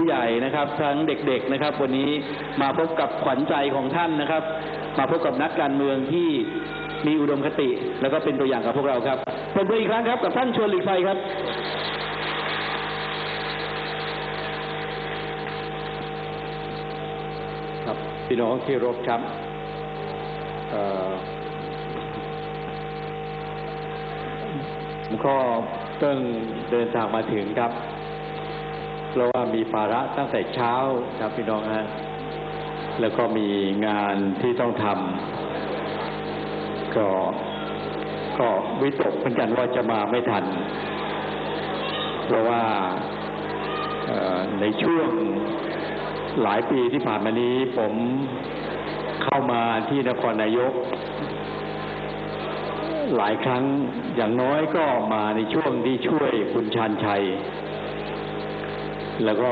ผู้ใหญ่นะครับทั้งเด็กๆนะครับ วันนี้มาพบกับขวัญใจของท่านนะครับ มาพบกับนักการเมืองที่มีอุดมคติ แล้วก็เป็นตัวอย่างกับพวกเราครับปรบมืออีกครั้งครับกับท่านชวนหลีกภัยครับ ครับพี่น้องที่รบครับเอ่อผมก็เพิ่งเดินทางมาถึงครับ เพราะว่ามีภาระตั้งแต่เช้าครับพี่น้องฮะแล้วก็มีงานที่ต้องทำก็ก็วิตกเหมือนกันว่าจะมาไม่ทัน เพราะว่าในช่วงหลายปีที่ผ่านมานี้ผมเข้ามาที่นครนายก หลายครั้งอย่างน้อยก็มาในช่วงที่ช่วยคุณชานชัย แล้วก็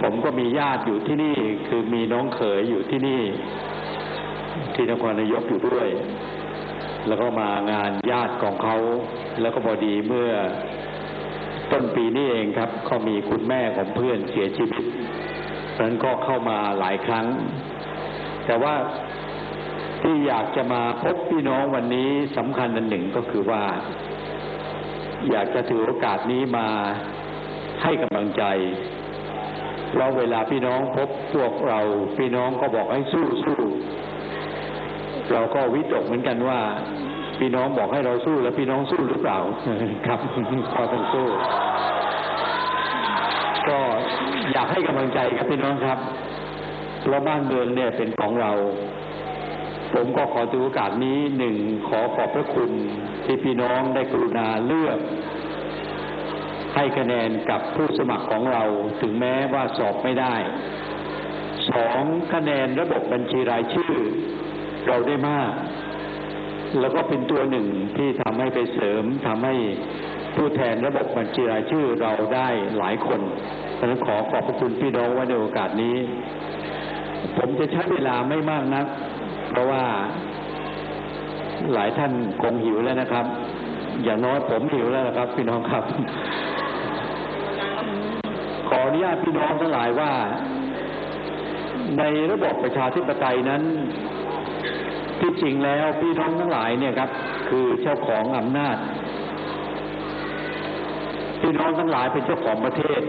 ผมก็มีญาติอยู่ที่นี่ คือมีน้องเขยอยู่ที่นี่ ที่นครนายกอยู่ด้วย แล้วก็มางานญาติของเขา แล้วก็พอดีเมื่อต้นปีนี้เองครับเขามีคุณแม่ของเพื่อนเสียชีวิตเพราะฉะนั้นก็เข้ามาหลายครั้ง แต่ว่าที่อยากจะมาพบพี่น้องวันนี้สำคัญอันหนึ่งก็คือว่า อยากจะถือโอกาสนี้มา ให้กำลังใจเราเวลาพี่น้องพบพวกเราพี่น้องก็บอกให้สู้สู้เราก็วิตกเหมือนกันว่า พี่น้องบอกให้เราสู้แล้วพี่น้องสู้หรือเปล่าครับก็ต้องสู้ ก็อยากให้กำลังใจครับพี่น้องครับเพราะบ้านเมืองเนี่ยเป็นของเรา ผมก็ขอถือโอกาสนี้หนึ่งขอขอบพระคุณที่พี่น้องได้กรุณาเลือก ให้คะแนนกับผู้สมัครของเราถึงแม้ว่าสอบไม่ได้สองคะแนนระบบบัญชีรายชื่อ เราได้มาก แล้วก็เป็นตัวหนึ่งที่ทำให้ไปเสริมทำให้ผู้แทนระบบบัญชีรายชื่อเราได้หลายคนฉะนั้นขอขอบพระคุณพี่น้องไว้ในโอกาสนี้ ผมจะใช้เวลาไม่มากนัก เพราะว่าหลายท่านคงหิวแล้วนะครับ อย่างน้อยผมหิวแล้วนะครับ พี่น้องครับ ออนุญาตพี่น้องทั้งหลายว่า ในระบบประชาธิปไตยนั้น ที่จริงแล้วพี่น้องทั้งหลายเนี่ยครับ คือเจ้าของอำนาจ พี่น้องทั้งหลายเป็นเจ้าของประเทศ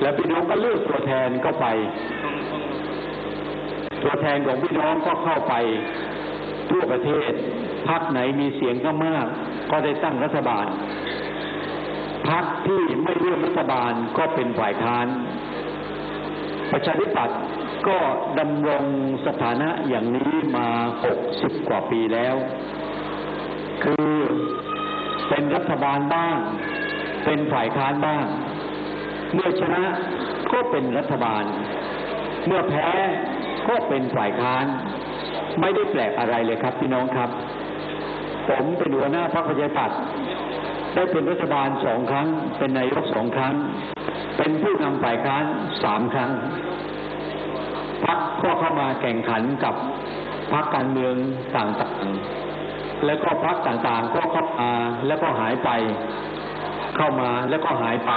และพี่น้องก็เลือกตัวแทนเข้าไป ตัวแทนของพี่น้องก็เข้าไปทั่วประเทศพรรคไหนมีเสียงก็มาก ก็ได้ตั้งรัฐบาล พรรคที่ไม่ร่วมรัฐบาลก็เป็นฝ่ายค้าน ประชาธิปัตย์ก็ดำรงสถานะอย่างนี้มาหกสิบกว่าปีแล้ว คือเป็นรัฐบาลบ้าง เป็นฝ่ายค้านบ้าง เมื่อชนะก็เป็นรัฐบาล เมื่อแพ้ก็เป็นฝ่ายค้าน ไม่ได้แปลกอะไรเลยครับพี่น้องครับ ผมเป็นหัวหน้าพรรคประชาธิปัตย์ ได้เป็นรัฐบาลสองครั้ง เป็นนายกสองครั้ง เป็นผู้นำฝ่ายค้านสามครั้งพรรคก็เข้ามาแข่งขันกับพรรคการเมืองต่างๆ แล้วก็พรรคต่างๆ ก็เข้ามาแล้วก็หายไป เข้ามาแล้วก็หายไป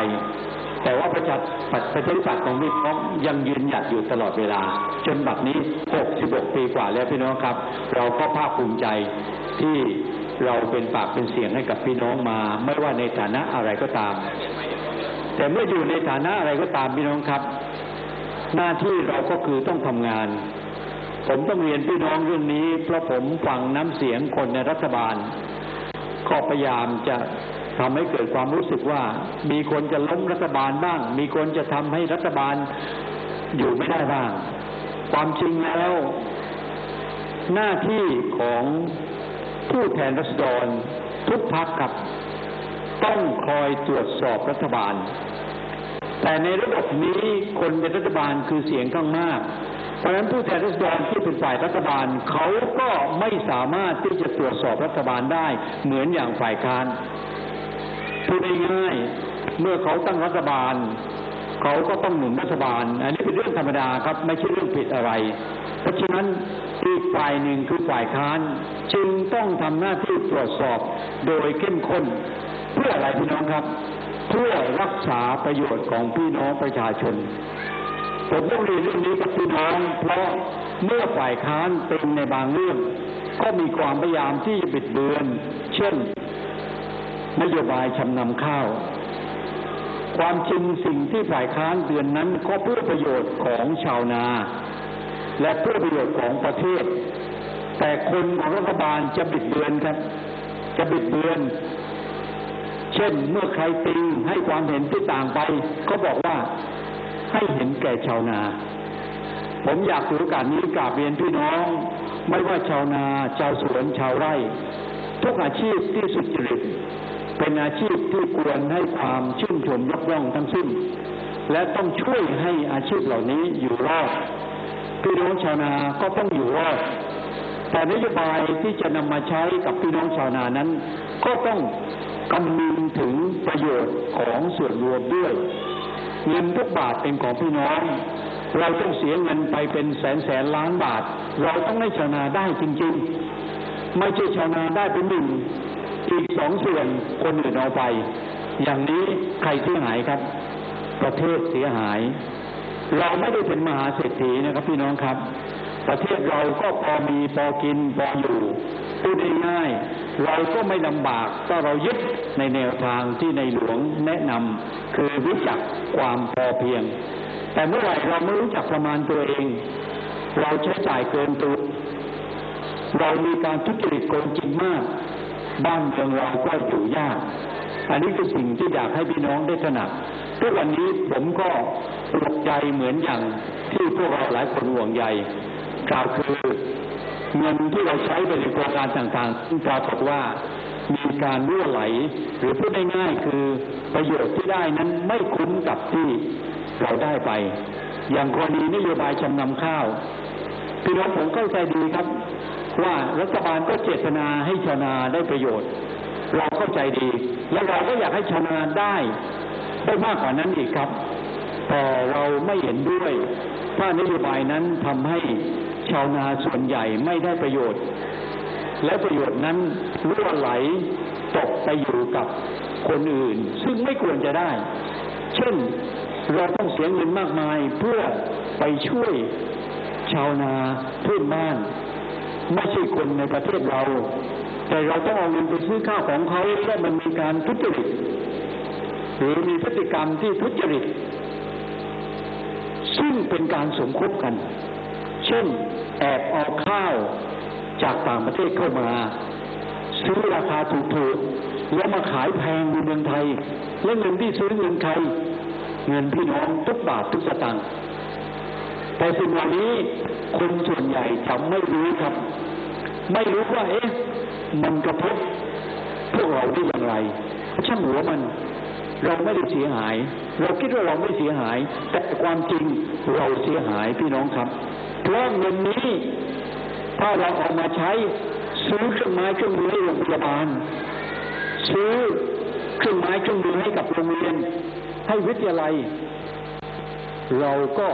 แต่ว่าประชาประชาธิปัตย์ของพี่น้องยังยืนหยัดอยู่ตลอดเวลา จนบัดนี้ 66 ปีกว่าแล้วพี่น้องครับ เราก็ภาคภูมิใจที่ เราเป็นปากเป็นเสียงให้กับพี่น้องมา ไม่ว่าในฐานะอะไรก็ตาม แต่เมื่ออยู่ในฐานะอะไรก็ตามพี่น้องครับ หน้าที่เราก็คือต้องทำงาน ผมต้องเรียนพี่น้องเรื่องนี้ เพราะผมฟังน้ำเสียงคนในรัฐบาล ก็พยายามจะทำให้เกิดความรู้สึกว่า มีคนจะล้มรัฐบาลบ้าง มีคนจะทำให้รัฐบาลอยู่ไม่ได้บ้าง ความจริงแล้ว หน้าที่ของ ผู้แทนรัษฎรทุกพักครับ ต้องคอยตรวจสอบรัฐบาล แต่ในระบบนี้คนเป็นรัฐบาลคือเสียงข้างมาก เพราะฉะนั้นผู้แทนรัษฎรที่เป็นฝ่ายรัฐบาลเขาก็ไม่สามารถที่จะตรวจสอบรัฐบาลได้เหมือนอย่างฝ่ายค้านพูดง่ายๆเมื่อเขาตั้งรัฐบาล เขาก็ต้องหนุนรัฐบาล อันนี้เป็นเรื่องธรรมดาครับ ไม่ใช่เรื่องผิดอะไร ราะฉะนั้นอีกฝ่ายหนึ่งคือฝ่ายค้าน จึงต้องทำหน้าที่ตรวจสอบโดยเข้มข้น เพื่ออะไรพี่น้องครับ เพื่อรักษาประโยชน์ของพี่น้องประชาชนผมต้องเรียนเรื่องนี้กับพี่น้อง เพราะเมื่อฝ่ายค้านเป็นในบางเรื่อง ก็มีความพยายามที่จะบิดเบือน เช่น นโยบายชำนำข้าว ความจริงสิ่งที่ฝ่ายค้านเดือนนั้นก็เพื่อประโยชน์ของชาวนา และเพื่อประโยชน์ของประเทศ แต่คนของรัฐบาลจะบิดเบือนครับ จะบิดเบือน เช่นเมื่อใครติงให้ความเห็นที่ต่างไป ก็บอกว่าให้เห็นแก่ชาวนา ผมอยากถือโอกาสนี้กราบเรียนพี่น้อง ไม่ว่าชาวนา ชาวสวน ชาวไร่ ทุกอาชีพที่สุจริตเป็นอาชีพที่ควรให้ความชื่นชมยกย่องทั้งสิ้น และต้องช่วยให้อาชีพเหล่านี้อยู่รอด พี่น้องชาวนาก็ต้องอยู่รอดแต่นโยบายที่จะนำมาใช้กับพี่น้องชาวนานั้น ก็ต้องคำนึงถึงประโยชน์ของส่วนรวมด้วย เงินทุกบาทเป็นของพี่น้อง เราต้องเสียเงินไปเป็นแสนแสนล้านบาท เราต้องให้ชาวนาได้จริงๆ ไม่ใช่ชาวนาได้เป็นหนึ่งอีกสองส่วนคนอื่นเอาไป อย่างนี้ใครเสียหายครับ ประเทศเสียหาย เราไม่ได้เป็นมหาเศรษฐีนะครับพี่น้องครับ ประเทศเราก็พอมีพอกินพออยู่พูดง่ายๆเราก็ไม่ลำบากก็เรายึดในแนวทางที่ในหลวงแนะนำคือรู้จักความพอเพียง แต่เมื่อไหร่เราไม่รู้จักประมาณตัวเอง เราใช้จ่ายเกินตัวเรามีการทุจริตโกงกินมาก บ้านเมืองเราก็อยู่ยาก อันนี้คือสิ่งที่อยากให้พี่น้องได้ตระหนักทุกวันนี้ผมก็ ปลุกใจเหมือนอย่างที่พวกเราหลายคนห่วงใยกล่าวคือเงินที่เราใช้ไปในโครงการต่างๆซึ่งปรากฏว่ามีการรั่วไหล หรือพูดง่ายๆคือประโยชน์ที่ได้นั้นไม่คุ้มกับที่เราได้ไป อย่างกรณีนโยบายจำนำข้าวพี่น้องผมเข้าใจดีครับ ว่ารัฐบาลก็เจตนาให้ชาวนาได้ประโยชน์ เราเข้าใจดี และเราก็อยากให้ชาวนาได้ได้มากกว่านั้นอีกครับ แต่เราไม่เห็นด้วยถ้านโยบายนั้นทำให้ชาวนาส่วนใหญ่ไม่ได้ประโยชน์ และประโยชน์นั้นรั่วไหลตกไปอยู่กับคนอื่น ซึ่งไม่ควรจะได้ เช่นเราต้องเสียเงินมากมายเพื่อไปช่วยชาวนาเพื่อนบ้าน ไม่ใช่คนในประเทศเรา แต่เราต้องเอาเงินไปซื้อข้าวของเขาและมันมีการทุจริตหรือมีพฤติกรรมที่ทุจริต ซึ่งเป็นการสมคบกัน เช่นแอบเอาข้าวจากต่างประเทศเข้ามา ซื้อราคาถูกๆแล้วมาขายแพงในเมืองไทย และเงินที่ซื้อเงินใครเงินพี่น้องทุกบาททุกสตางค์แต่สิ่งเหล่านี้คนส่วนใหญ่จะไม่รู้ครับ ไม่รู้ว่าเอ๊ะมันกระทบพวกเราได้อย่างไรช่างหัวมัน เราไม่ได้เสียหาย เราคิดว่าเราไม่เสียหาย แต่ความจริงเราเสียหายพี่น้องครับ เพราะเงินนี้ ถ้าเราเอามาใช้ซื้อเครื่องไม้เครื่องมือให้โรงพยาบาล ซื้อเครื่องไม้เครื่องมือให้กับโรงเรียน ให้วิทยาลัย เราก็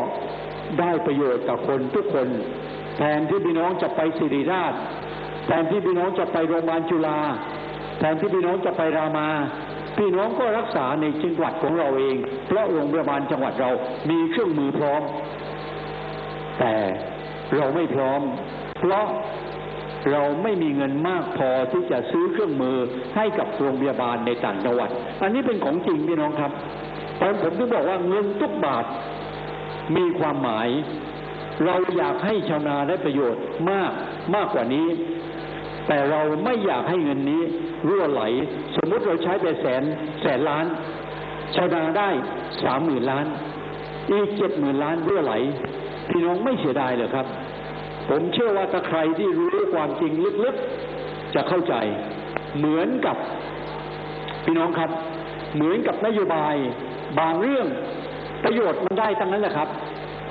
ได้ประโยชน์กับคนทุกคน แทนที่พี่น้องจะไปศิริราช แทนที่พี่น้องจะไปโรงพยาบาลจุฬาแทนที่พี่น้องจะไปรามา พี่น้องก็รักษาในจังหวัดของเราเอง เพราะโรงพยาบาลจังหวัดเรามีเครื่องมือพร้อม แต่เราไม่พร้อม เพราะเราไม่มีเงินมากพอที่จะซื้อเครื่องมือให้กับโรงพยาบาลในต่างจังหวัด อันนี้เป็นของจริงพี่น้องครับเพราะผมถึงบอกว่าเงินทุกบาทมีความหมาย เราอยากให้ชาวนาได้ประโยชน์มากมากกว่านี้ แต่เราไม่อยากให้เงินนี้รั่วไหล สมมุติเราใช้ไปแสนแสนล้าน ชาวนาได้สามหมื่นล้าน อีกเจ็ดหมื่นล้านรั่วไหล พี่น้องไม่เสียดายเหรอครับ ผมเชื่อว่าถ้าใครที่รู้ความจริงลึกๆ จะเข้าใจ เหมือนกับ พี่น้องครับ เหมือนกับนโยบาย บางเรื่องประโยชน์มันได้ทั้งนั้นแหละครับ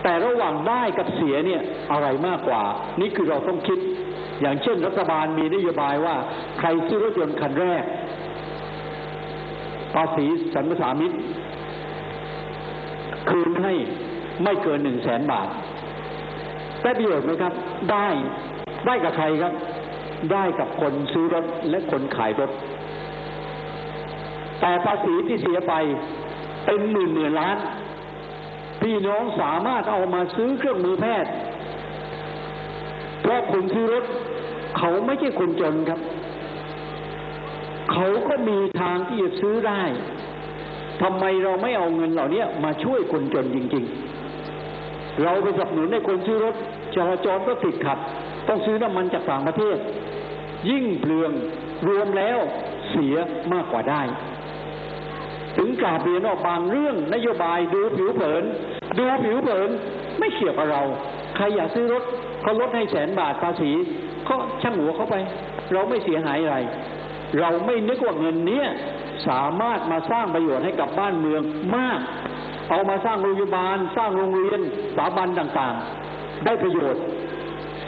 แต่ระหว่างได้กับเสียเนี่ยอะไรมากกว่า นี่คือเราต้องคิด อย่างเช่นรัฐบาลมีนโยบายว่า ใครซื้อรถยนต์คันแรก ภาษีสรรพสามิตคืนให้ไม่เกินหนึ่งแสนบาท ได้ประโยชน์ไหมครับ ได้ได้กับใครครับ ได้กับคนซื้อรถและคนขายรถ แต่ภาษีที่เสียไปเป็นหมื่นหมื่นล้าน พี่น้องสามารถเอามาซื้อเครื่องมือแพทย์เพราะคนซื้อรถ เขาไม่ใช่คนจนครับ เขาก็มีทางที่จะซื้อได้ทำไมเราไม่เอาเงินเหล่านี้มาช่วยคนจนจริง ๆ เราไปสนับสนุนให้คนซื้อรถจราจรก็ติดขัด ต้องซื้อน้ำมันจากต่างประเทศ ยิ่งเปลืองรวมแล้วเสียมากกว่าได้ ถึงกาเรียนว่าบางเรื่องนโยบายดูผิวเผิน ดูผิวเผินไม่เกี่ยวกับเรา ใครอยากซื้อรถเขาลดให้แสนบาทภาษี ก็ช่างหัวเข้าไป เราไม่เสียหายอะไร เราไม่นึกว่าเงินเนี้ยสามารถมาสร้างประโยชน์ให้กับบ้านเมืองมาก เอามาสร้างโรงพยาบาล สร้างโรงเรียนสถาบันต่างๆ ได้ประโยชน์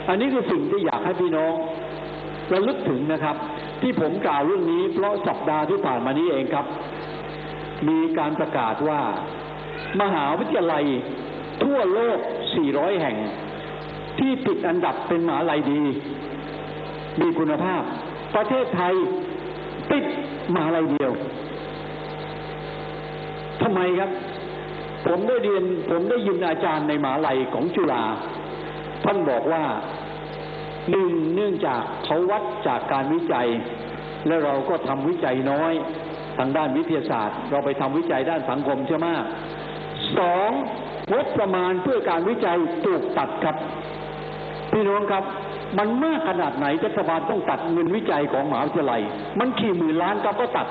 อันนี้คือสิ่งที่อยากให้พี่น้องระลึกถึงนะครับ ที่ผมกล่าวเรื่องนี้ เพราะสัปดาห์ที่ผ่านมานี้เองครับ มีการประกาศว่า มหาวิทยาลัยทั่วโลก 400 แห่ง ที่ติดอันดับเป็นมหาลัยดี มีคุณภาพ ประเทศไทยติดมาลัยเดียวทำไมครับ ผมได้เรียนผมได้ยินอาจารย์ในมหาลัยของจุฬาท่านบอกว่าหนึ่งเนื่องจากเขาวัดจากการวิจัย และเราก็ทำวิจัยน้อย ทางด้านวิทยาศาสตร์ เราไปทำวิจัยด้านสังคมใช่ไหมสองงบประมาณเพื่อการวิจัยถูกตัดครับ พี่น้องครับ มันมากขนาดไหนรัฐบาลต้องตัดเงินวิจัยของมหาวิทยาลัย มันขี่หมื่นล้านครับก็ตัด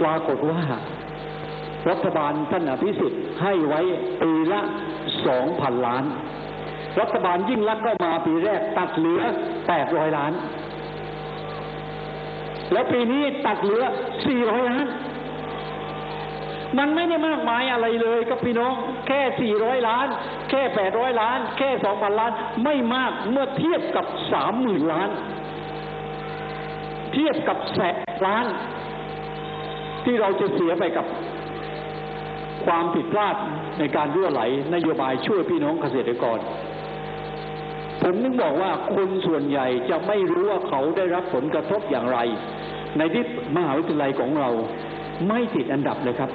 ปรากฏว่า รัฐบาลท่านอภิสิทธิ์ให้ไว้ปีละสองพันล้าน รัฐบาลยิ่งรักษณ์เข้ามาปีแรกตัดเหลือแปดร้อยล้าน แล้วปีนี้ตัดเหลือสี่ร้อยล้าน มันไม่ได้มากมายอะไรเลยครับพี่น้อง แค่สี่ร้อยล้าน แค่แปดร้อยล้าน แค่สองพันล้าน ไม่มากเมื่อเทียบกับสามหมื่นล้าน เทียบกับแสนล้าน ที่เราจะเสียไปกับความผิดพลาดในการรั่วไหลนโยบายช่วยพี่น้องเกษตรกร ผมนึกบอกว่าคนส่วนใหญ่จะไม่รู้ว่าเขาได้รับผลกระทบอย่างไร ในที่มหาวิทยาลัยของเรา ไม่ติดอันดับเลยครับ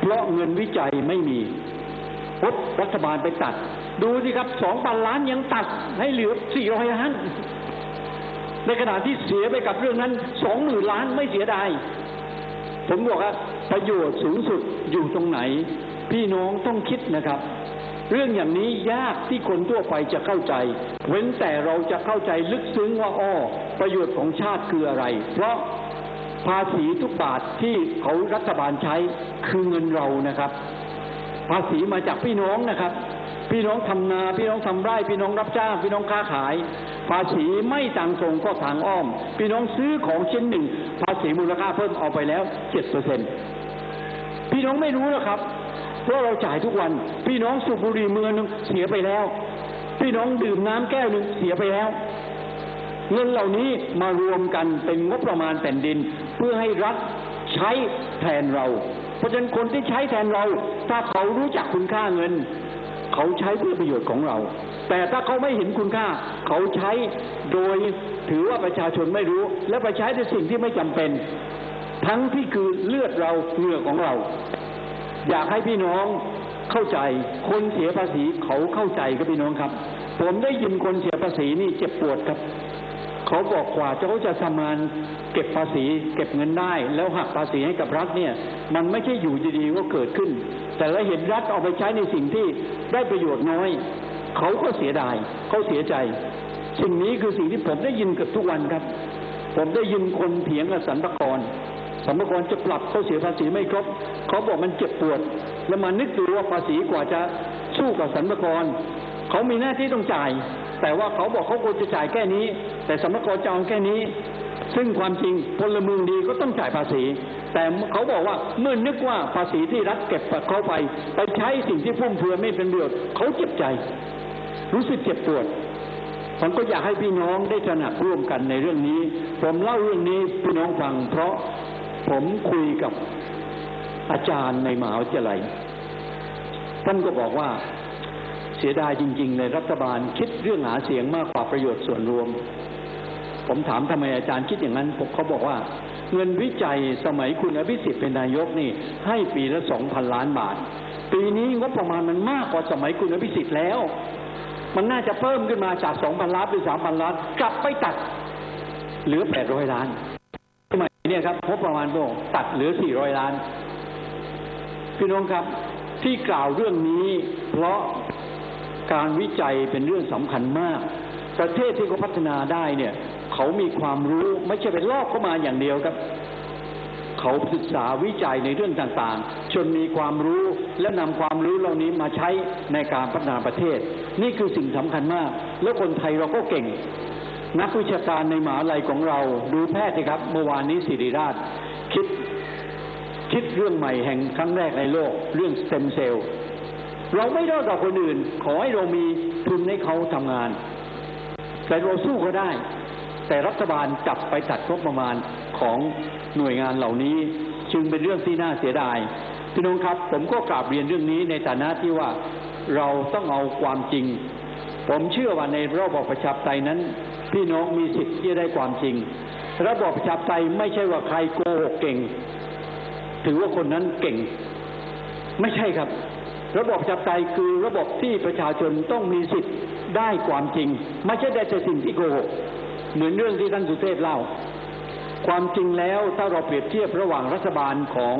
เพราะเงินวิจัยไม่มีพดรัฐบาลไปตัด ดูสิครับสองพันล้านยังตัดให้เหลือสี่ร้อยล้าน ในขณะที่เสียไปกับเรื่องนั้นสองหมื่นล้านไม่เสียดายผมบอกว่าประโยชน์สูงสุดอยู่ตรงไหน พี่น้องต้องคิดนะครับ เรื่องอย่างนี้ยากที่คนทั่วไปจะเข้าใจ เว้นแต่เราจะเข้าใจลึกซึ้งว่าอ้อประโยชน์ของชาติคืออะไร เพราะ ภาษีทุกบาทที่เขารัฐบาลใช้คือเงินเรานะครับ ภาษีมาจากพี่น้องนะครับ พี่น้องทำนา พี่น้องทำไร่ พี่น้องรับจ้าง พี่น้องค้าขาย ภาษีไม่ต่างตรงก็ทางอ้อม พี่น้องซื้อของชิ้นหนึ่ง ภาษีมูลค่าเพิ่มเอาไปแล้วเจ็ดเปอร์เซ็นพี่น้องไม่รู้หรอกครับเพราะเราจ่ายทุกวัน พี่น้องสูบบุหรี่มือนึงเสียไปแล้ว พี่น้องดื่มน้ำแก้วหนึ่งเสียไปแล้ว เงินเหล่านี้มารวมกันเป็นงบประมาณแผ่นดิน เพื่อให้รัฐใช้แทนเรา เพราะฉะนั้นคนที่ใช้แทนเรา ถ้าเขารู้จักคุณค่าเงิน เขาใช้เพื่อประโยชน์ของเรา แต่ถ้าเขาไม่เห็นคุณค่า เขาใช้โดยถือว่าประชาชนไม่รู้ และไปใช้ในสิ่งที่ไม่จำเป็น ทั้งที่คือเลือดเราเหงื่อของเรา อยากให้พี่น้องเข้าใจคนเสียภาษีเขาเข้าใจครับพี่น้องครับ ผมได้ยินคนเสียภาษีนี่เจ็บปวดครับ เขาบอกกว่าเขาจะทำงานเก็บภาษีเก็บเงินได้ แล้วหักภาษีให้กับรัฐเนี่ย มันไม่ใช่อยู่ดีๆก็เกิดขึ้น แต่เราเห็นรัฐเอาไปใช้ในสิ่งที่ได้ประโยชน์น้อย เขาก็เสียดายเขาเสียใจ สิ่งนี้คือสิ่งที่ผมได้ยินเกือบทุกวันครับ ผมได้ยินคนเถียงกับสรรพากรสรรพากรจะปรับเขาเสียภาษีไม่ครบเขาบอกมันเจ็บปวด แล้วมานึกดูว่าภาษีกว่าจะสู้กับสรรพากรเขามีหน้าที่ต้องจ่าย แต่ว่าเขาบอกเขาควรจะจ่ายแค่นี้ แต่สรรพากรจะเอาแค่นี้ ซึ่งความจริงพลเมืองดีก็ต้องจ่ายภาษี แต่เขาบอกว่าเมื่อนึกว่าภาษีที่รัฐเก็บเขาไป ไปใช้สิ่งที่ฟุ่มเฟือยไม่เป็นประโยชน์เขาเจ็บใจ รู้สึกเจ็บปวดผมก็อยากให้พี่น้องได้ตระหนักร่วมกันในเรื่องนี้ ผมเล่าเรื่องนี้พี่น้องฟังเพราะผมคุยกับ อาจารย์ในมหาวิทยาลัย ท่านก็บอกว่าเสียดายจริงๆเลยรัฐบาลคิดเรื่องหาเสียงมากกว่าประโยชน์ส่วนรวม ผมถามทำไมอาจารย์คิดอย่างนั้นผมเขาบอกว่า เงินวิจัยสมัยคุณอภิสิทธิ์เป็นนายกนี่ ให้ปีละสองพันล้านบาท ปีนี้งบประมาณมันมากกว่าสมัยคุณอภิสิทธิ์แล้ว มันน่าจะเพิ่มขึ้นมาจากสองพันล้านหรือสามพันล้านกลับไปตัดเหลือแปดร้อยล้านสมัยเนี่ยครับงบประมาณโบตัดเหลือสี่ร้อยล้าน พี่น้องครับที่กล่าวเรื่องนี้ เพราะการวิจัยเป็นเรื่องสำคัญมาก ประเทศที่เขาพัฒนาได้เนี่ย เขามีความรู้ไม่ใช่เป็นลอกเข้ามาอย่างเดียวครับ เขาศึกษาวิจัยในเรื่องต่างๆจนมีความรู้และนำความรู้เหล่านี้มาใช้ในการพัฒนาประเทศ นี่คือสิ่งสำคัญมาก แล้วคนไทยเราก็เก่ง นักวิชาการในมหาลัยของเรา ดูแพทย์สิครับ เมื่อวานนี้ศิริราช คิด คิดเรื่องใหม่แห่งครั้งแรกในโลกเรื่องสเต็มเซลล์เราไม่ด้อยกว่าคนอื่น ขอให้เรามีทุนให้เขาทำงาน แต่เราสู้เขาได้ แต่รัฐบาลจับไปตัดงบประมาณของหน่วยงานเหล่านี้ จึงเป็นเรื่องที่น่าเสียดายพี่น้องครับ ผมก็กราบเรียนเรื่องนี้ในฐานะที่ว่าเราต้องเอาความจริง ผมเชื่อว่าในระบอบประชาธิปไตยนั้น พี่น้องมีสิทธิ์ที่จะได้ความจริง ระบอบประชาธิปไตยไม่ใช่ว่าใครโกหกเก่ง ถือว่าคนนั้นเก่ง ไม่ใช่ครับ ระบบประชาธิปไตคือระบบที่ประชาชนต้องมีสิทธิ์ได้ความจริง ไม่ใช่ได้แต่สิ่งที่โกหกเหมือนเรื่องที่ท่านสุเทพเล่า ความจริงแล้วถ้าเราเปรียบเทียบระหว่างรัฐบาลของ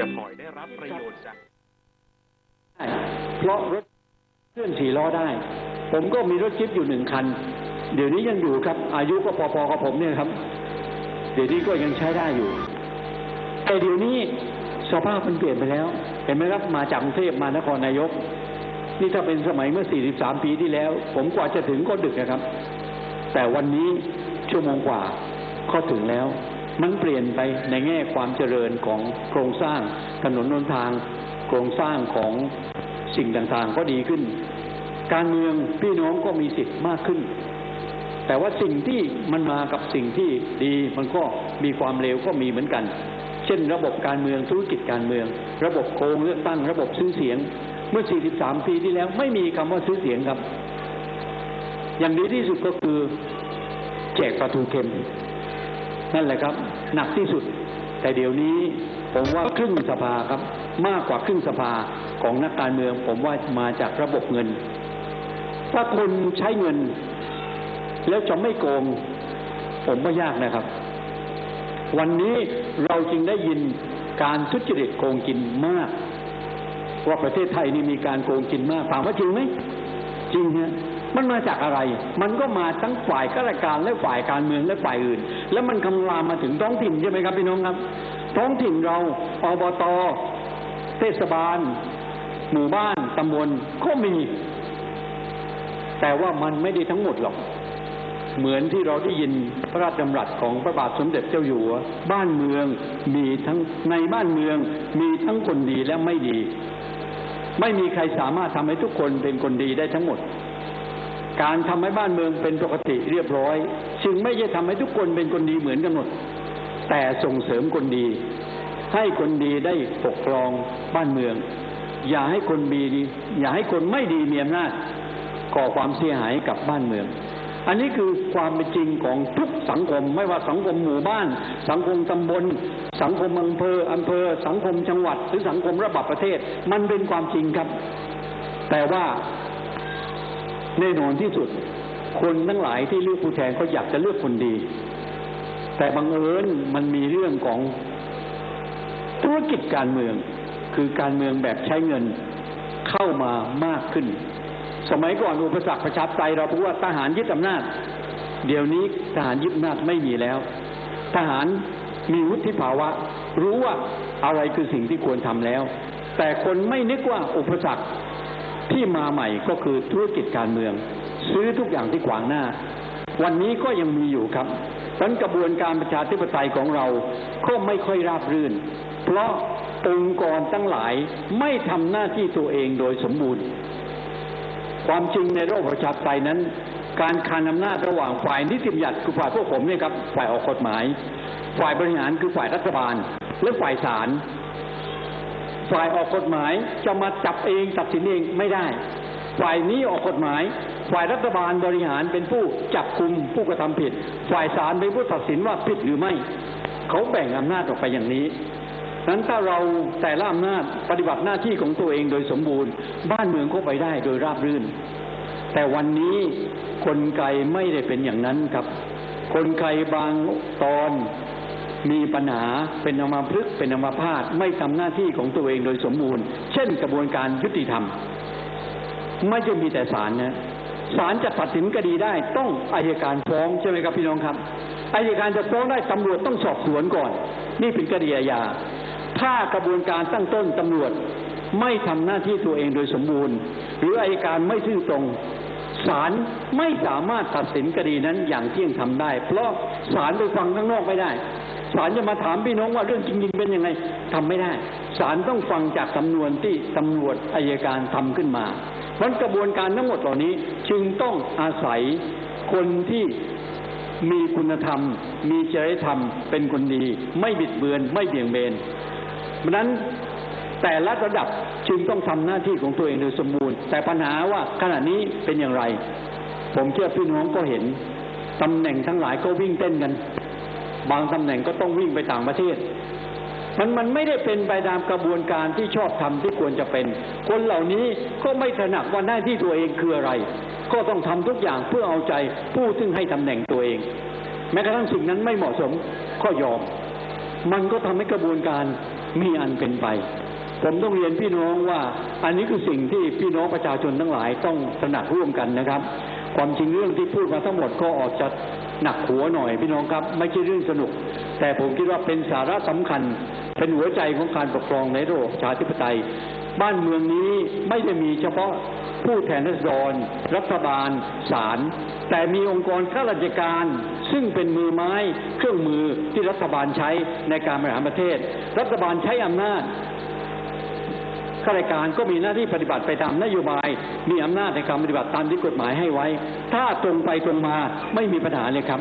จะพลอยได้รับประโยชน์จากเพราะรถเคลื่อนสี่ล้อได้ ผมก็มีรถจิ๊บอยู่หนึ่งคัน เดี๋ยวนี้ยังอยู่ครับ อายุก็พอๆกับผมเนี่ยครับ เดี๋ยวนี้ก็ยังใช้ได้อยู่ แต่เดี๋ยวนี้สภาพมันเปลี่ยนไปแล้ว เห็นไหมครับมาจากกรุงเทพมานครนายก นี่ถ้าเป็นสมัยเมื่อ 43 ปีที่แล้ว ผมกว่าจะถึงก็ดึกนะครับ แต่วันนี้ชั่วโมงกว่าก็ถึงแล้ว มันเปลี่ยนไปในแง่ความเจริญของโครงสร้างถนนนนทาง โครงสร้างของสิ่งต่างๆก็ดีขึ้น การเมืองพี่น้องก็มีสิทธิ์มากขึ้น แต่ว่าสิ่งที่มันมากับสิ่งที่ดีมันก็มีความเลวก็มีเหมือนกัน เช่น ระบบการเมืองธุรกิจการเมือง ระบบโกงเลือกตั้ง ระบบซื้อเสียง เมื่อ 43 ปีที่แล้วไม่มีคำว่าซื้อเสียงครับ อย่างดีที่สุดก็คือแจกปลาทูเค็ม นั่นแหละครับ หนักที่สุด แต่เดี๋ยวนี้ผมว่าครึ่งสภาครับ มากกว่าครึ่งสภาของนักการเมือง ผมว่ามาจากระบบเงิน ถ้าคนใช้เงิน แล้วจะไม่โกง ผมว่ายากนะครับ วันนี้เราจึงได้ยินการทุจริตโกงกินมาก ว่าประเทศไทยนี่มีการโกงกินมากถามว่าจริงไหมจริงฮะมันมาจากอะไร มันก็มาทั้งฝ่ายข้าราชการและฝ่ายการเมืองและฝ่ายอื่น แล้วมันคำรามมาถึงท้องถิ่นใช่ไหมครับพี่น้องครับ ท้องถิ่นเราอบตเทศบาล หมู่บ้านตำบลก็มี แต่ว่ามันไม่ได้ทั้งหมดหรอก เหมือนที่เราได้ยินพระราชดำรัสของพระบาทสมเด็จเจ้าอยู่หัวบ้านเมืองมีทั้งในบ้านเมืองมีทั้งคนดีและไม่ดี ไม่มีใครสามารถทำให้ทุกคนเป็นคนดีได้ทั้งหมด การทำให้บ้านเมืองเป็นปกติเรียบร้อย จึงไม่ใช่ทำให้ทุกคนเป็นคนดีเหมือนกันหมด แต่ส่งเสริมคนดี ให้คนดีได้ปกครองบ้านเมือง อย่าให้คนดี อย่าให้คนไม่ดีมีอำนาจก่อความเสียหายกับบ้านเมือง อันนี้คือความเป็นจริงของทุกสังคม ไม่ว่าสังคมหมู่บ้าน สังคมตำบล สังคมอำเภออำเภอ สังคมจังหวัด หรือสังคมระดับประเทศ มันเป็นความจริงครับ แต่ว่าแน่นอนที่สุด คนทั้งหลายที่เลือกผู้แทนเขาอยากจะเลือกคนดี แต่บังเอิญมันมีเรื่องของธุรกิจการเมือง คือการเมืองแบบใช้เงินเข้ามามากขึ้น สมัยก่อนอุปสรรคประชาธิปไตยเราพูดว่าทหารยึดอำนาจ เดี๋ยวนี้ทหารยึดอำนาจไม่มีแล้ว ทหารมีวุฒิภาวะ รู้ว่าอะไรคือสิ่งที่ควรทำแล้ว แต่คนไม่นึกว่าอุปสรรคที่มาใหม่ก็คือธุรกิจการเมือง ซื้อทุกอย่างที่ขวางหน้า วันนี้ก็ยังมีอยู่ครับดังนั้นกระบวนการประชาธิปไตยของเราก็ไม่ค่อยราบรื่น เพราะองค์กรทั้งหลายไม่ทำหน้าที่ตัวเองโดยสมบูรณ์ ความจริงในระบบประชาธิปไตยนั้น การคานอำนาจระหว่างฝ่ายนิติบัญญัติคือฝ่ายพวกผมเนี่ยครับฝ่ายออกกฎหมาย ฝ่ายบริหารคือฝ่ายรัฐบาล และฝ่ายศาลฝ่ายออกกฎหมายจะมาจับเองตัดสินเองไม่ได้ ฝ่ายนี้ออกกฎหมาย ฝ่ายรัฐบาลบริหารเป็นผู้จับคุมผู้กระทำผิด ฝ่ายศาลเป็นผู้ตัดสินว่าผิดหรือไม่ เขาแบ่งอำนาจออกไปอย่างนี้ นั้นถ้าเราแต่ละอำนาจปฏิบัติหน้าที่ของตัวเองโดยสมบูรณ์ บ้านเมืองก็ไปได้โดยราบรื่น แต่วันนี้กลไกไม่ได้เป็นอย่างนั้นครับ กลไกบางตอนมีปัญหาเป็นอมาพลึกษเป็นอมาพาตไม่ทำหน้าที่ของตัวเองโดยสมบูรณ์ เช่นกระบวนการยุติธรรม ไม่ใช่มีแต่ศาลนะศาลจะตัดสินคดีได้ต้องอายการฟ้องใช่ไหมครับพี่น้องครับอายการจะฟ้องได้ตำรวจต้องสอบสวนก่อน นี่เป็นคดีอาญา ถ้ากระบวนการตั้งต้นตำรวจไม่ทำหน้าที่ตัวเองโดยสมบูรณ์ หรืออายการไม่ซื่อตรงศาลไม่สามารถตัดสินคดีนั้นอย่างเที่ยงธรรมได้ เพราะศาลไปฟังข้างนอกไม่ได้ศาลจะมาถามพี่น้องว่าเรื่องจริงๆเป็นยังไงทำไม่ได้ศาลต้องฟังจากสำนวนที่ตำรวจอายการทำขึ้นมาเพราะกระบวนการทั้งหมดเหล่านี้จึงต้องอาศัยคนที่มีคุณธรรม มีจริยธรรม เป็นคนดี ไม่บิดเบือน ไม่เบี่ยงเบน เพราะนั้นแต่ละระดับจึงต้องทำหน้าที่ของตัวเองโดยสมบูรณ์ แต่ปัญหาว่าขณะนี้เป็นอย่างไร ผมเชื่อพี่น้องก็เห็นตำแหน่งทั้งหลายก็วิ่งเต้นกัน บางตำแหน่งก็ต้องวิ่งไปต่างประเทศ มันมันไม่ได้เป็นไปตามกระบวนการที่ชอบทำที่ควรจะเป็น คนเหล่านี้ก็ไม่ถนัดว่าหน้าที่ตัวเองคืออะไร ก็ต้องทำทุกอย่างเพื่อเอาใจผู้ซึ่งให้ตำแหน่งตัวเอง แม้กระทั่งสิ่งนั้นไม่เหมาะสมก็ยอม มันก็ทำให้กระบวนการ มีอันเป็นไป ผมต้องเรียนพี่น้องว่าอันนี้คือสิ่งที่พี่น้องประชาชนทั้งหลายต้องตระหนักร่วมกันนะครับ ความจริงเรื่องที่พูดมาทั้งหมดก็ออกจะหนักหัวหน่อยพี่น้องครับ ไม่ใช่เรื่องสนุก แต่ผมคิดว่าเป็นสาระสำคัญ เป็นหัวใจของการปกครองในระบบประชาธิปไตย บ้านเมืองนี้ไม่ได้มีเฉพาะ ผู้แทนราษฎร รัฐบาล ศาล แต่มีองค์กรข้าราชการ ซึ่งเป็นมือไม้เครื่องมือที่รัฐบาลใช้ในการบริหารประเทศ รัฐบาลใช้อำนาจข้าราชการก็มีหน้าที่ปฏิบัติไปตามนโยบาย มีอำนาจในการปฏิบัติตามที่กฎหมายให้ไว้ ถ้าตรงไปตรงมาไม่มีปัญหาเลยครับ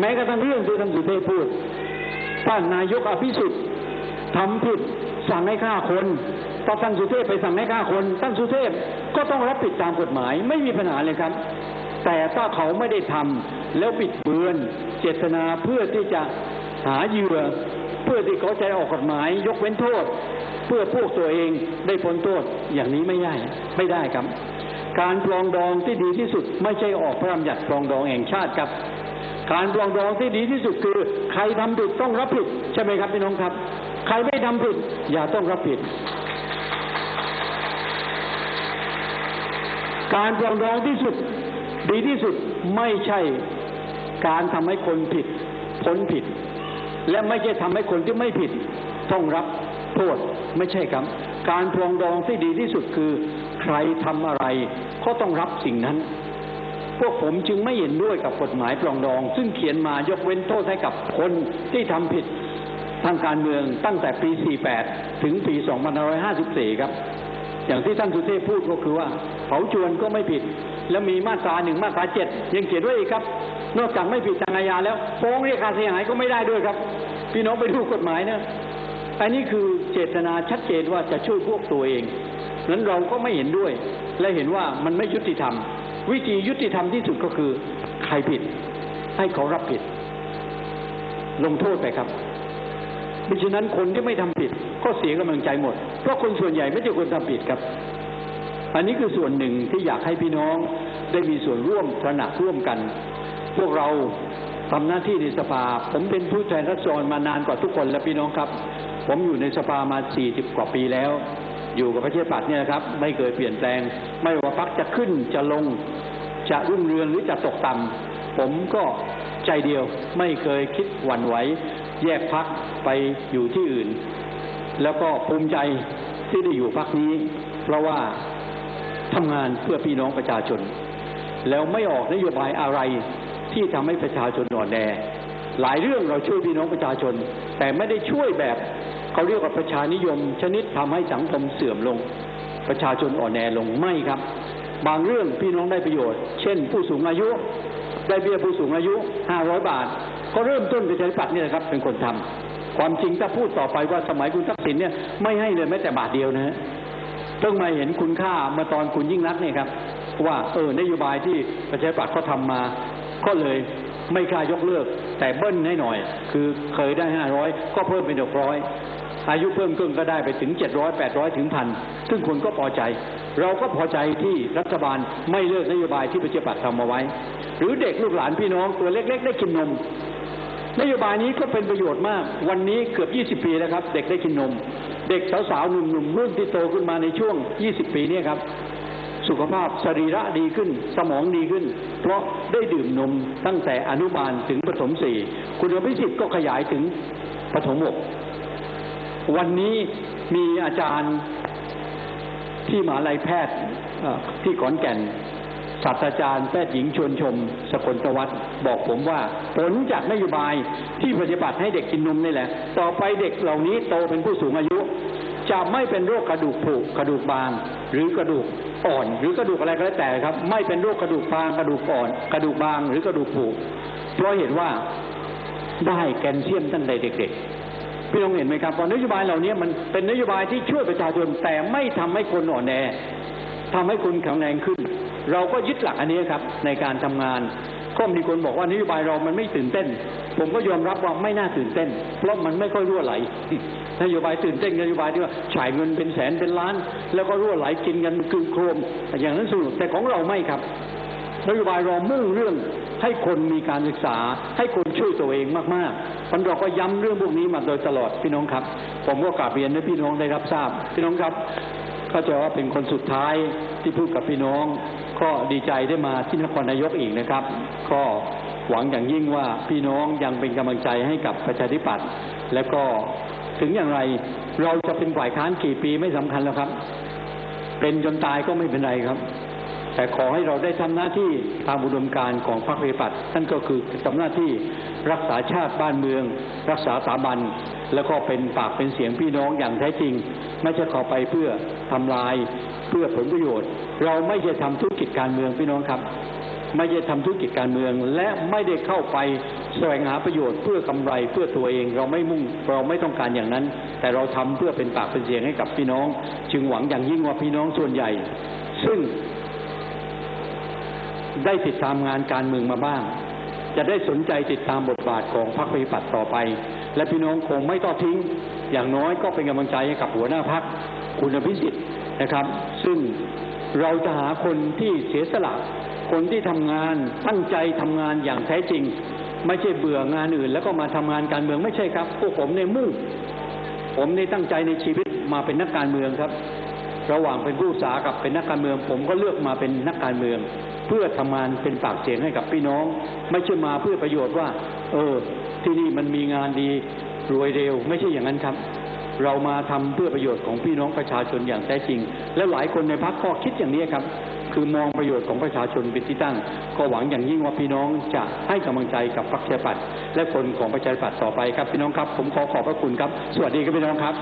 แม้กระทั่งเรื่องที่ท่านสุเทพพูดท่านนายกอภิสิทธิ์ทำผิด สั่งให้ฆ่าคนพอท่านสุเทพไปสั่งให้ฆ่าคนท่านสุเทพก็ต้องรับผิดตามกฎหมายไม่มีปัญหาเลยครับ แต่ถ้าเขาไม่ได้ทำแล้วปิดเบือนเจตนาเพื่อที่จะหาเหยื่อเพื่อที่เขาจะออกกฎหมาย ยกเว้นโทษ เพื่อพวกตัวเองได้พ้นโทษอย่างนี้ไม่ได้ไม่ได้ครับ การปรองดองที่ดีที่สุดไม่ใช่ออกพระราชบัญญัติปรองดองแห่งชาติครับ การปรองดองที่ดีที่สุดคือ ใครทำผิดต้องรับผิดใช่ไหมครับพี่น้องครับ ใครไม่ทำผิด อย่าต้องรับผิด การปรองดองที่สุด ดีที่สุดไม่ใช่การทำให้คนผิดพ้นผิด และไม่ใช่ทำให้คนที่ไม่ผิด ต้องรับโทษไม่ใช่ครับ การปรองดองที่ดีที่สุดคือ ใครทำอะไร ก็ต้องรับสิ่งนั้นพวกผมจึงไม่เห็นด้วยกับกฎหมายปรองดอง ซึ่งเขียนมายกเว้นโทษให้กับคนที่ทำผิด ทางการเมืองตั้งแต่ปี 48 ถึงปี 2554 ครับ อย่างที่ท่านสุเทพพูดก็คือว่า เผาจวนก็ไม่ผิด แล้วมีมาตราหนึ่งมาตราเจ็ดยังเขียนไว้อีกครับ นอกจากไม่ผิดทางอาญาแล้วฟ้องเรียกค่าเสียหายก็ไม่ได้ด้วยครับ พี่น้องไปดูกฎหมายนะอันนี้คือเจตนาชัดเจนว่าจะช่วยพวกตัวเองนั้นเราก็ไม่เห็นด้วย และเห็นว่ามันไม่ยุติธรรม วิธียุติธรรมที่สุดก็คือ ใครผิด ให้เขารับผิด ลงโทษไปครับ มิฉะนั้นคนที่ไม่ทำผิดก็เสียกำลังใจหมด เพราะคนส่วนใหญ่ไม่ใช่คนทำผิดครับ อันนี้คือส่วนหนึ่งที่อยากให้พี่น้องได้มีส่วนร่วมตระหนักร่วมกัน พวกเราทำหน้าที่ในสภา ผมเป็นผู้แทนรัศดรมานานกว่าทุกคนแล้วพี่น้องครับ ผมอยู่ในสภามา 40 กว่าปีแล้ว อยู่กับประชาธิปัตเนี่ยครับ ไม่เคยเปลี่ยนแปลง ไม่ว่าพักจะขึ้นจะลง จะรุ่งเรืองหรือจะตกต่ำผมก็ใจเดียวไม่เคยคิดหวั่นไหว แยกพัก ไปอยู่ที่อื่น แล้วก็ภูมิใจที่ได้อยู่พักนี้ เพราะว่าทำงานเพื่อพี่น้องประชาชน แล้วไม่ออกนโยบายอะไรที่ทำให้ประชาชนอ่อนแอหลายเรื่องเราช่วยพี่น้องประชาชน แต่ไม่ได้ช่วยแบบเขาเรียกว่าประชานิยม ชนิดทำให้สังคมเสื่อมลง ประชาชนอ่อนแอลงไม่ครับ บางเรื่องพี่น้องได้ประโยชน์ เช่น ผู้สูงอายุ ได้เบี้ยผู้สูงอายุ 500 บาท ก็เริ่มต้นประชาธิปัตย์นี่แหละครับ เป็นคนทำ ความจริงถ้าพูดต่อไปว่าสมัยคุณทักษิณเนี่ยไม่ให้เลยแม้แต่บาทเดียวนะฮะเพิ่งมาเห็นคุณค่าเมื่อตอนคุณยิ่งรักเนี่ยครับว่าเออนโยบายที่ประชาธิปัตย์เขาทำมา ก็เลยไม่กล้ายกเลิก แต่เบิ้ลให้หน่อย คือเคยได้ห้าร้อยก็เพิ่มเป็นหกร้อยอายุเพิ่มขึ้นก็ได้ไปถึงเจ็ดร้อยแปดร้อยถึงพันซึ่งคนก็พอใจ เราก็พอใจที่รัฐบาลไม่เลิกนโยบายที่ประชาธิปัตย์ทำมาไว้ หรือเด็กลูกหลานพี่น้องตัวเล็ก ๆ ได้กินนม นโยบายนี้ก็เป็นประโยชน์มาก วันนี้เกือบ 20 ปีแล้วครับ เด็กได้กินนม เด็กสาวๆหนุ่มๆรุ่นที่โตขึ้นมาในช่วง 20 ปีนี้ครับ สุขภาพสรีระดีขึ้น สมองดีขึ้น เพราะได้ดื่มนมตั้งแต่อนุบาลถึงประถมสี่คุณอภิสิทธิ์ก็ขยายถึงประถมหกวันนี้มีอาจารย์ที่มหาลัยแพทย์ที่ขอนแก่น ศาสตราจารย์แพทย์หญิงชวนชม สกลตวัฒน์บอกผมว่า ผลจากนโยบายที่ปฏิบัติให้เด็กกินนมนี่แหละ ต่อไปเด็กเหล่านี้โตเป็นผู้สูงอายุ จะไม่เป็นโรคกระดูกผุกระดูกบาง หรือกระดูกอ่อน หรือกระดูกอะไรก็แล้วแต่ครับ ไม่เป็นโรคกระดูกบางกระดูกอ่อน กระดูกบางหรือกระดูกผุเพราะเห็นว่าได้แคลเซียมตั้งแต่เด็กๆ พี่น้องเห็นไหมครับว่านโยบายเหล่านี้มันเป็นนโยบายที่ช่วยประชาชนแต่ไม่ทำให้คนอ่อนแอทำให้คุณแข็งแรงขึ้น เราก็ยึดหลักอันนี้ครับในการทำงานก็มีคนบอกว่านโยบายเรามันไม่ตื่นเต้น ผมก็ยอมรับว่าไม่น่าตื่นเต้น เพราะมันไม่ค่อยรั่วไหลนโยบายตื่นเต้นนโยบายที่ว่าฉายเงินเป็นแสนเป็นล้าน แล้วก็รั่วไหลกินกันคืนโครม อย่างนั้นสนุกแต่ของเราไม่ครับนโยบายเรามุ่งเรื่องให้คนมีการศึกษา ให้คนช่วยตัวเองมากๆมันเราก็ย้ำเรื่องพวกนี้มาโดยตลอดพี่น้องครับ ผมก็กราบเรียนให้พี่น้องได้รับทราบ พี่น้องครับ ก็จว่าเป็นคนสุดท้ายที่พูดกับพี่น้อง ก็ดีใจได้มาที่นครนายกอีกนะครับ ก็หวังอย่างยิ่งว่าพี่น้องยังเป็นกำลังใจให้กับประชาธิปัตย์และก็ถึงอย่างไรเราจะเป็นฝ่ายค้านกี่ปีไม่สำคัญแล้วครับ เป็นจนตายก็ไม่เป็นไรครับ แต่ขอให้เราได้ทำหน้าที่ตามอุดมการณ์ของพรรคประชาธิปัตย์นั่นก็คือทำหน้าที่รักษาชาติบ้านเมือง รักษาสถาบัน แล้วก็เป็นปากเป็นเสียงพี่น้องอย่างแท้จริง ไม่ใช่ขอไปเพื่อทำลายเพื่อผลประโยชน์ เราไม่ใช่ทำธุรกิจการเมืองพี่น้องครับ ไม่ใช่ทำธุรกิจการเมือง และไม่ได้เข้าไปแสวงหาประโยชน์เพื่อกำไรเพื่อตัวเองเราไม่มุ่งเราไม่ต้องการอย่างนั้น แต่เราทำเพื่อเป็นปากเป็นเสียงให้กับพี่น้อง จึงหวังอย่างยิ่งว่าพี่น้องส่วนใหญ่ ซึ่ง ได้ติดตามงานการเมืองมาบ้าง จะได้สนใจติดตามบทบาทของพรรคประชาธิปัตย์ต่อไป และพี่น้องคงไม่ทอดทิ้ง อย่างน้อยก็เป็นกำลังใจให้กับหัวหน้าพรรคคุณอภิสิทธิ์นะครับ ซึ่งเราจะหาคนที่เสียสละคนที่ทำงานตั้งใจทำงานอย่างแท้จริง ไม่ใช่เบื่องานอื่น แล้วก็มาทำงานการเมืองไม่ใช่ครับพวกผมในยมุ่ง ผมในตั้งใจในชีวิตมาเป็นนักการเมืองครับ ระหว่างเป็นผู้ศากับเป็นนักการเมือง ผมก็เลือกมาเป็นนักการเมือง เพื่อทำงานเป็นปากเสียงให้กับพี่น้อง ไม่ใช่มาเพื่อประโยชน์ว่า เออ ที่นี่มันมีงานดีรวยเร็ว ไม่ใช่อย่างนั้นครับ เรามาทำเพื่อประโยชน์ของพี่น้องประชาชนอย่างแท้จริง และหลายคนในพรรคก็คิดอย่างนี้ครับ คือมองประโยชน์ของประชาชนเป็นที่ตั้ง ก็หวังอย่างยิ่งว่าพี่น้องจะให้กำลังใจกับพรรคประชาธิปัตย์และคนของประชาธิปัตย์ต่อไปครับพี่น้องครับ ผมขอขอบพระคุณครับ สวัสดีครับพี่น้องครับ